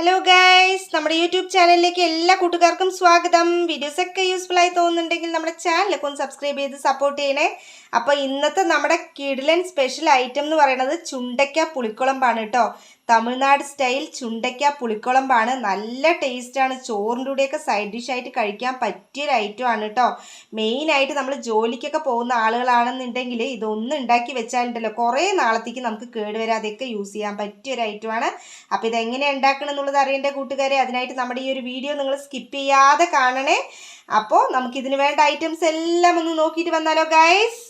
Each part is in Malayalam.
ഹലോ ഗൈസ് നമ്മുടെ യൂട്യൂബ് ചാനലിലേക്ക് എല്ലാ കൂട്ടുകാർക്കും സ്വാഗതം. വീഡിയോസ് യൂസ്ഫുൾ ആയി തോന്നുന്നുണ്ടെങ്കിൽ നമ്മുടെ ചാനലൊക്കെ ഒന്ന് സബ്സ്ക്രൈബ് ചെയ്ത് സപ്പോർട്ട് ചെയ്യണേ. അപ്പോൾ ഇന്നത്തെ നമ്മുടെ കിഡിലൻ സ്പെഷ്യൽ ഐറ്റം എന്ന് പറയുന്നത് ചുണ്ടയ്ക്ക പുളിക്കുളമ്പാണ് കേട്ടോ. തമിഴ്നാട് സ്റ്റൈൽ ചുണ്ടയ്ക്ക പുളിക്കുളമ്പാണ് നല്ല ടേസ്റ്റാണ്. ചോറിന്റെ കൂടെയൊക്കെ സൈഡ് ഡിഷായിട്ട് കഴിക്കാൻ പറ്റിയൊരു ഐറ്റമാണ് കേട്ടോ മെയിനായിട്ട് നമ്മൾ ജോലിക്കൊക്കെ പോകുന്ന ആളുകളാണെന്നുണ്ടെങ്കിൽ ഇതൊന്നും ഉണ്ടാക്കി വെച്ചാലുണ്ടല്ലോ കുറേ നാളത്തേക്ക് നമുക്ക് കേടുവരാതെയൊക്കെ യൂസ് ചെയ്യാൻ പറ്റിയൊരു ഐറ്റമാണ് അപ്പോൾ ഇതെങ്ങനെ ഉണ്ടാക്കണം എന്നുള്ളത് അറിയേണ്ട കൂട്ടുകാരെ അതിനായിട്ട് നമ്മുടെ ഈ ഒരു വീഡിയോ നിങ്ങൾ സ്കിപ്പ് ചെയ്യാതെ കാണണേ. അപ്പോൾ നമുക്കിതിന് വേണ്ട ഐറ്റംസ് എല്ലാം ഒന്ന് നോക്കിയിട്ട് വന്നാലോ ഗൈസ്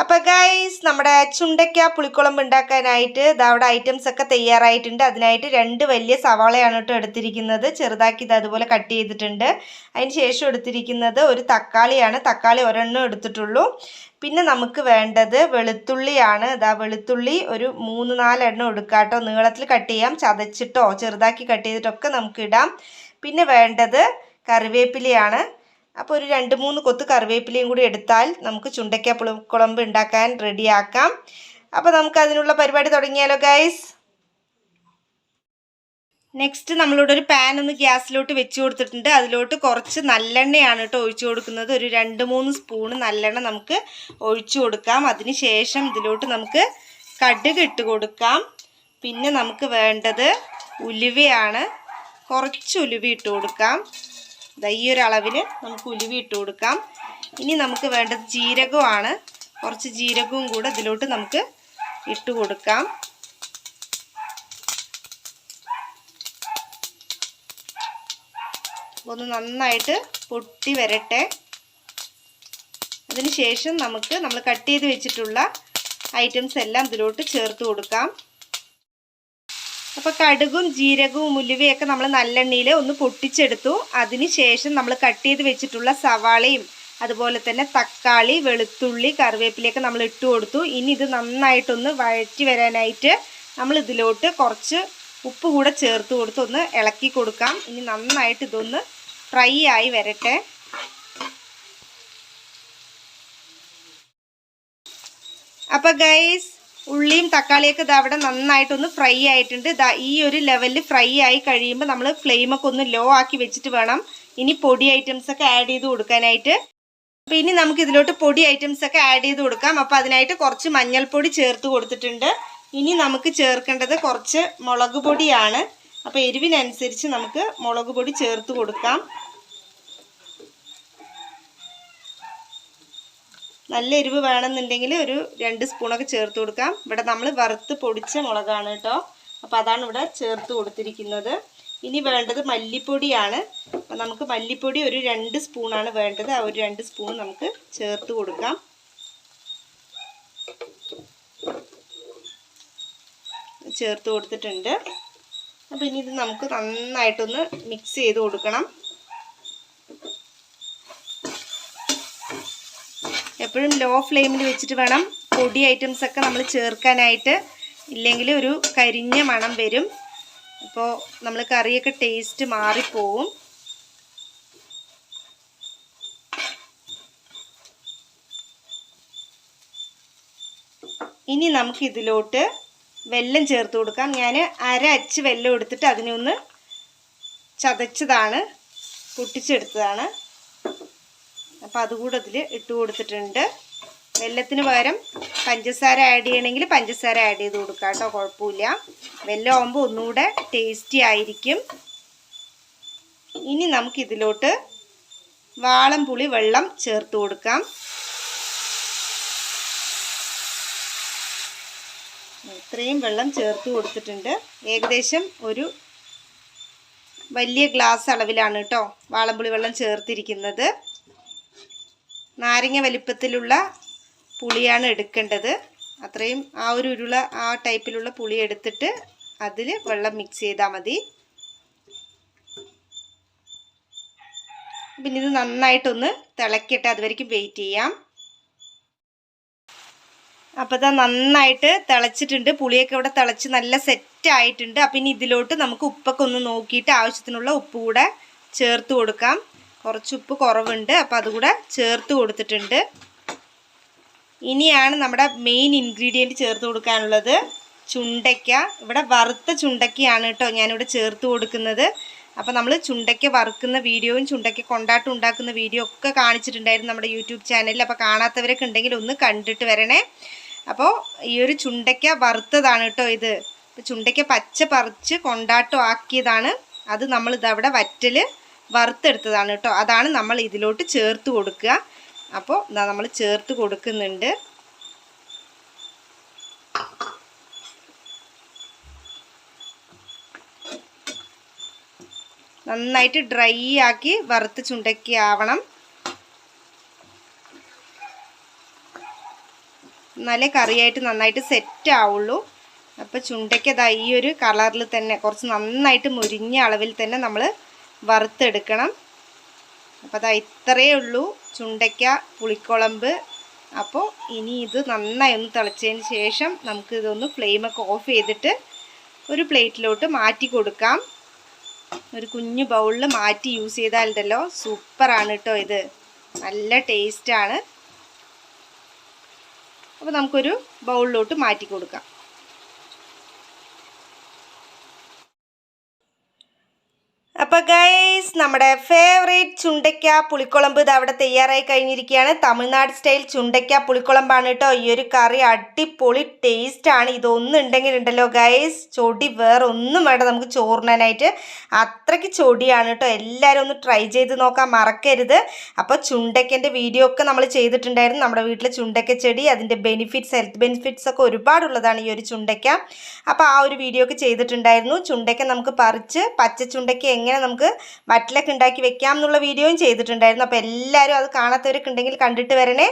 അപ്പോൾ ഗൈസ് നമ്മുടെ ചുണ്ടയ്ക്ക പുളിക്കുളമ്പ് ഉണ്ടാക്കാനായിട്ട് അവിടെ ഐറ്റംസ് ഒക്കെ തയ്യാറായിട്ടുണ്ട്. അതിനായിട്ട് രണ്ട് വലിയ സവാളയാണ് കേട്ടോ എടുത്തിരിക്കുന്നത്. ചെറുതാക്കി ഇത് അതുപോലെ കട്ട് ചെയ്തിട്ടുണ്ട്. അതിന് ശേഷം എടുത്തിരിക്കുന്നത് ഒരു തക്കാളിയാണ്. തക്കാളി ഒരെണ്ണം എടുത്തിട്ടുള്ളൂ. പിന്നെ നമുക്ക് വേണ്ടത് വെളുത്തുള്ളിയാണ്. ഇതാ വെളുത്തുള്ളി ഒരു മൂന്ന് നാലെണ്ണം എടുക്കാം കേട്ടോ. നീളത്തിൽ കട്ട് ചെയ്യാം. ചതച്ചിട്ടോ ചെറുതാക്കി കട്ട് ചെയ്തിട്ടൊക്കെ നമുക്ക് ഇടാം. പിന്നെ വേണ്ടത് കറിവേപ്പിലയാണ്. അപ്പോൾ ഒരു രണ്ട് മൂന്ന് കൊത്ത് കറിവേപ്പിലയും കൂടി എടുത്താൽ നമുക്ക് ചുണ്ടയ്ക്ക പുളിക്കുളമ്പ് ഉണ്ടാക്കാൻ റെഡിയാക്കാം അപ്പോൾ നമുക്ക് അതിനുള്ള പരിപാടി തുടങ്ങിയാലോ ഗൈസ് നെക്സ്റ്റ് നമ്മളിവിടെ ഒരു പാൻ ഒന്ന് ഗ്യാസിലോട്ട് വെച്ച് കൊടുത്തിട്ടുണ്ട്. അതിലോട്ട് കുറച്ച് നല്ലെണ്ണയാണ് കേട്ടോ ഒഴിച്ചു കൊടുക്കുന്നത്. ഒരു രണ്ട് മൂന്ന് സ്പൂണ് നല്ലെണ്ണ നമുക്ക് ഒഴിച്ചു കൊടുക്കാം. അതിന് ശേഷം ഇതിലോട്ട് നമുക്ക് കടുക് ഇട്ട് കൊടുക്കാം. പിന്നെ നമുക്ക് വേണ്ടത് ഉലുവയാണ്. കുറച്ച് ഉലുവ ഇട്ട് കൊടുക്കാം. ഈ ഒരു അളവിൽ നമുക്ക് ഉലുവി ഇട്ട് കൊടുക്കാം. ഇനി നമുക്ക് വേണ്ടത് ജീരകമാണ് കുറച്ച് ജീരകവും കൂടെ ഇതിലോട്ട് നമുക്ക് ഇട്ട് കൊടുക്കാം. ഒന്ന് നന്നായിട്ട് പൊട്ടി വരട്ടെ. അതിനുശേഷം നമുക്ക് നമ്മൾ കട്ട് ചെയ്ത് വെച്ചിട്ടുള്ള ഐറ്റംസ് എല്ലാം ഇതിലോട്ട് ചേർത്ത് കൊടുക്കാം. അപ്പോൾ കടുകും ജീരകവും ഉലുവയൊക്കെ നമ്മൾ നല്ലെണ്ണയിൽ ഒന്ന് പൊട്ടിച്ചെടുത്തു. ശേഷം നമ്മൾ കട്ട് ചെയ്ത് വെച്ചിട്ടുള്ള സവാളയും അതുപോലെ തന്നെ തക്കാളി വെളുത്തുള്ളി കറിവേപ്പിലയൊക്കെ നമ്മൾ ഇട്ട് കൊടുത്തു. ഇനി ഇത് നന്നായിട്ടൊന്ന് വഴറ്റി വരാനായിട്ട് നമ്മൾ ഇതിലോട്ട് കുറച്ച് ഉപ്പ് കൂടെ ചേർത്ത് കൊടുത്ത് ഒന്ന് ഇളക്കി കൊടുക്കാം. ഇനി നന്നായിട്ട് ഇതൊന്ന് ഫ്രൈ ആയി വരട്ടെ. അപ്പോൾ ഗൈസ് ഉള്ളിയും തക്കാളിയൊക്കെ ഇത് അവിടെ നന്നായിട്ടൊന്ന് ഫ്രൈ ആയിട്ടുണ്ട്. ഇതാ ഈ ഒരു ലെവലിൽ ഫ്രൈ ആയി കഴിയുമ്പോൾ നമ്മൾ ഫ്ലെയിമൊക്കെ ഒന്ന് ലോ ആക്കി വെച്ചിട്ട് വേണം ഇനി പൊടി ഐറ്റംസ് ഒക്കെ ആഡ് ചെയ്ത് കൊടുക്കാനായിട്ട്. അപ്പോൾ ഇനി നമുക്ക് ഇതിലോട്ട് പൊടി ഐറ്റംസ് ഒക്കെ ആഡ് ചെയ്ത് കൊടുക്കാം. അപ്പോൾ അതിനായിട്ട് കുറച്ച് മഞ്ഞൾപ്പൊടി ചേർത്ത് കൊടുത്തിട്ടുണ്ട്. ഇനി നമുക്ക് ചേർക്കേണ്ടത് കുറച്ച് മുളക് പൊടിയാണ്. അപ്പോൾ എരിവിനനുസരിച്ച് നമുക്ക് മുളക് പൊടി ചേർത്ത് കൊടുക്കാം. നല്ല എരിവ് വേണമെന്നുണ്ടെങ്കിൽ ഒരു രണ്ട് സ്പൂണൊക്കെ ചേർത്ത് കൊടുക്കാം. ഇവിടെ നമ്മൾ വറുത്ത് പൊടിച്ച മുളകാണ് കേട്ടോ. അപ്പോൾ അതാണ് ഇവിടെ ചേർത്ത് കൊടുത്തിരിക്കുന്നത്. ഇനി വേണ്ടത് മല്ലിപ്പൊടിയാണ്. അപ്പം നമുക്ക് മല്ലിപ്പൊടി ഒരു രണ്ട് സ്പൂണാണ് വേണ്ടത്. ആ ഒരു രണ്ട് സ്പൂൺ നമുക്ക് ചേർത്ത് കൊടുക്കാം. ചേർത്ത് കൊടുത്തിട്ടുണ്ട്. അപ്പോൾ ഇനി ഇത് നമുക്ക് നന്നായിട്ടൊന്ന് മിക്സ് ചെയ്ത് കൊടുക്കണം. എപ്പോഴും ലോ ഫ്ലെയിമിൽ വെച്ചിട്ട് വേണം പൊടി ഐറ്റംസ് ഒക്കെ നമ്മൾ ചേർക്കാനായിട്ട്. ഇല്ലെങ്കിൽ ഒരു കരിഞ്ഞ മണം വരും. അപ്പോൾ നമ്മൾ കറിയൊക്കെ ടേസ്റ്റ് മാറിപ്പോവും. ഇനി നമുക്ക് ഇതിലോട്ട് വെല്ലം ചേർത്ത് കൊടുക്കാം. ഞാൻ അര അച്ച് വെല്ലം എടുത്തിട്ട് അതിനെ ഒന്ന് ചതച്ചതാണ് പൊട്ടിച്ചെടുത്തതാണ്. അപ്പോൾ അതുകൂടെ അതിൽ ഇട്ട് കൊടുത്തിട്ടുണ്ട്. വെല്ലത്തിന് പകരം പഞ്ചസാര ആഡ് ചെയ്യണമെങ്കിൽ പഞ്ചസാര ആഡ് ചെയ്ത് കൊടുക്കാം കേട്ടോ കുഴപ്പമില്ല. വെല്ലം ആകുമ്പോൾ ഒന്നുകൂടെ ടേസ്റ്റി ആയിരിക്കും. ഇനി നമുക്കിതിലോട്ട് വാളംപുളി വെള്ളം ചേർത്ത് കൊടുക്കാം. ഇത്രയും വെള്ളം ചേർത്ത് കൊടുത്തിട്ടുണ്ട്. ഏകദേശം ഒരു വലിയ ഗ്ലാസ് അളവിലാണ് കേട്ടോ വാളംപുളി വെള്ളം ചേർത്തിരിക്കുന്നത്. നാരങ്ങ വലിപ്പത്തിലുള്ള പുളിയാണ് എടുക്കേണ്ടത്. അത്രയും ആ ഒരു ഉരുള ആ ടൈപ്പിലുള്ള പുളി എടുത്തിട്ട് അതിൽ വെള്ളം മിക്സ് ചെയ്താൽ മതി. പിന്നെ ഇത് നന്നായിട്ടൊന്ന് തിളക്കിയിട്ട് അതുവരേക്കും വെയിറ്റ് ചെയ്യാം. അപ്പോൾ ഇതാ നന്നായിട്ട് തിളച്ചിട്ടുണ്ട്. പുളിയൊക്കെ ഇവിടെ തിളച്ച് നല്ല സെറ്റ് ആയിട്ടുണ്ട്. അപ്പം ഇനി ഇതിലോട്ട് നമുക്ക് ഉപ്പൊക്കെ ഒന്ന് നോക്കിയിട്ട് ആവശ്യത്തിനുള്ള ഉപ്പ് കൂടെ ചേർത്ത് കൊടുക്കാം. കുറച്ച് ഉപ്പ് കുറവുണ്ട്. അപ്പോൾ അതുകൂടെ ചേർത്ത് കൊടുത്തിട്ടുണ്ട്. ഇനിയാണ് നമ്മുടെ മെയിൻ ഇൻഗ്രീഡിയന്റ് ചേർത്ത് കൊടുക്കാനുള്ളത്. ചുണ്ടയ്ക്ക. ഇവിടെ വറുത്ത ചുണ്ടയ്ക്കയാണ് കേട്ടോ ഞാനിവിടെ ചേർത്ത് കൊടുക്കുന്നത്. അപ്പോൾ നമ്മൾ ചുണ്ടയ്ക്ക വറുക്കുന്ന വീഡിയോയും ചുണ്ടയ്ക്ക കൊണ്ടാട്ടം ഉണ്ടാക്കുന്ന വീഡിയോ ഒക്കെ കാണിച്ചിട്ടുണ്ടായിരുന്നു നമ്മുടെ യൂട്യൂബ് ചാനലിൽ. അപ്പോൾ കാണാത്തവരൊക്കെ ഉണ്ടെങ്കിൽ ഒന്ന് കണ്ടിട്ട് വരണേ. അപ്പോൾ ഈ ഒരു ചുണ്ടയ്ക്ക വറുത്തതാണ് കേട്ടോ ഇത്. ചുണ്ടയ്ക്ക പച്ച പറിച്ച് കൊണ്ടാട്ടം ആക്കിയതാണ്. അത് നമ്മളിതവിടെ വറ്റൽ വറുത്തെടുത്തതാണ് കേട്ടോ. അതാണ് നമ്മൾ ഇതിലോട്ട് ചേർത്ത് കൊടുക്കുക. അപ്പോൾ നമ്മൾ ചേർത്ത് കൊടുക്കുന്നുണ്ട്. നന്നായിട്ട് ഡ്രൈ ആക്കി വറുത്ത് ചുണ്ടക്കി ആവണം. കറിയായിട്ട് നന്നായിട്ട് സെറ്റ് ആവുള്ളൂ. അപ്പോൾ ചുണ്ടയ്ക്കതാ ഈ ഒരു കളറിൽ തന്നെ കുറച്ച് നന്നായിട്ട് മുരിഞ്ഞ അളവിൽ തന്നെ നമ്മൾ വറുത്തെടുക്കണം. അപ്പോൾ അതാ ഇത്രയേ ഉള്ളൂ. ചുണ്ടയ്ക്ക പുളിക്കുളമ്പ് അപ്പോൾ ഇനി ഇത് നന്നായി ഒന്ന് തിളച്ചതിന് ശേഷം നമുക്ക് ഇതൊന്ന് ഫ്ലെയിമൊക്കെ ഓഫ് ചെയ്തിട്ട് ഒരു പ്ലേറ്റിലോട്ട് മാറ്റി കൊടുക്കാം. ഒരു കുഞ്ഞു ബൗളിൽ മാറ്റി യൂസ് ചെയ്താലുണ്ടല്ലോ. സൂപ്പറാണ് കേട്ടോ ഇത്. നല്ല ടേസ്റ്റാണ് അപ്പോൾ നമുക്കൊരു ബൗളിലോട്ട് മാറ്റി കൊടുക്കാം. അപ്പോൾ ഗൈസ് നമ്മുടെ ഫേവറേറ്റ് ചുണ്ടയ്ക്ക പുളിക്കുളമ്പ് ഇത് അവിടെ തയ്യാറായി കഴിഞ്ഞിരിക്കുകയാണ്. തമിഴ്നാട് സ്റ്റൈൽ ചുണ്ടയ്ക്ക പുളിക്കുളമ്പാണ് കേട്ടോ ഈ ഒരു കറി അടിപൊളി ടേസ്റ്റാണ് ഇതൊന്നും ഉണ്ടെങ്കിൽ ഉണ്ടല്ലോ ഗൈസ് ചൊടി വേറെ ഒന്നും വേണ്ട. നമുക്ക് ചോറിനാനായിട്ട് അത്രയ്ക്ക് ചൊടിയാണ് കേട്ടോ എല്ലാവരും ഒന്ന് ട്രൈ ചെയ്ത് നോക്കാൻ മറക്കരുത്. അപ്പോൾ ചുണ്ടയ്ക്കന്റെ വീഡിയോ ഒക്കെ നമ്മൾ ചെയ്തിട്ടുണ്ടായിരുന്നു. നമ്മുടെ വീട്ടിലെ ചുണ്ടയ്ക്ക ചെടി അതിന്റെ ബെനിഫിറ്റ്സ് ഹെൽത്ത് ബെനിഫിറ്റ്സ് ഒക്കെ ഒരുപാടുള്ളതാണ് ഈ ഒരു ചുണ്ടയ്ക്ക. അപ്പോൾ ആ ഒരു വീഡിയോ ഒക്കെ ചെയ്തിട്ടുണ്ടായിരുന്നു. ചുണ്ടയ്ക്ക നമുക്ക് പറിച്ച് പച്ച ചുണ്ടയ്ക്ക എങ്ങനെ നമുക്ക് വറ്റിലൊക്കെ ഉണ്ടാക്കി വെക്കാം എന്നുള്ള വീഡിയോയും ചെയ്തിട്ടുണ്ടായിരുന്നു. അപ്പോൾ എല്ലാവരും അത് കാണാത്തവരൊക്കെ ഉണ്ടെങ്കിൽ കണ്ടിട്ട് വരണേ.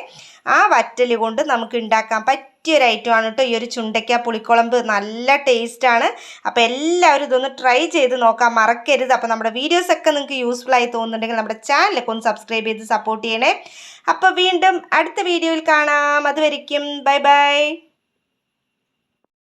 ആ വറ്റൽ കൊണ്ട് നമുക്ക് ഉണ്ടാക്കാൻ പറ്റിയൊരു ആണ് കേട്ടോ. ഈ ഒരു ചുണ്ടയ്ക്ക പുളിക്കുളമ്പ് നല്ല ടേസ്റ്റാണ് അപ്പോൾ എല്ലാവരും ഇതൊന്ന് ട്രൈ ചെയ്ത് നോക്കാം മറക്കരുത്. അപ്പോൾ നമ്മുടെ വീഡിയോസൊക്കെ നിങ്ങൾക്ക് യൂസ്ഫുൾ ആയി തോന്നുന്നുണ്ടെങ്കിൽ നമ്മുടെ ചാനലൊക്കെ ഒന്ന് സബ്സ്ക്രൈബ് ചെയ്ത് സപ്പോർട്ട് ചെയ്യണേ. അപ്പോൾ വീണ്ടും അടുത്ത വീഡിയോയിൽ കാണാം. അതുവരിക്കും ബൈ ബൈ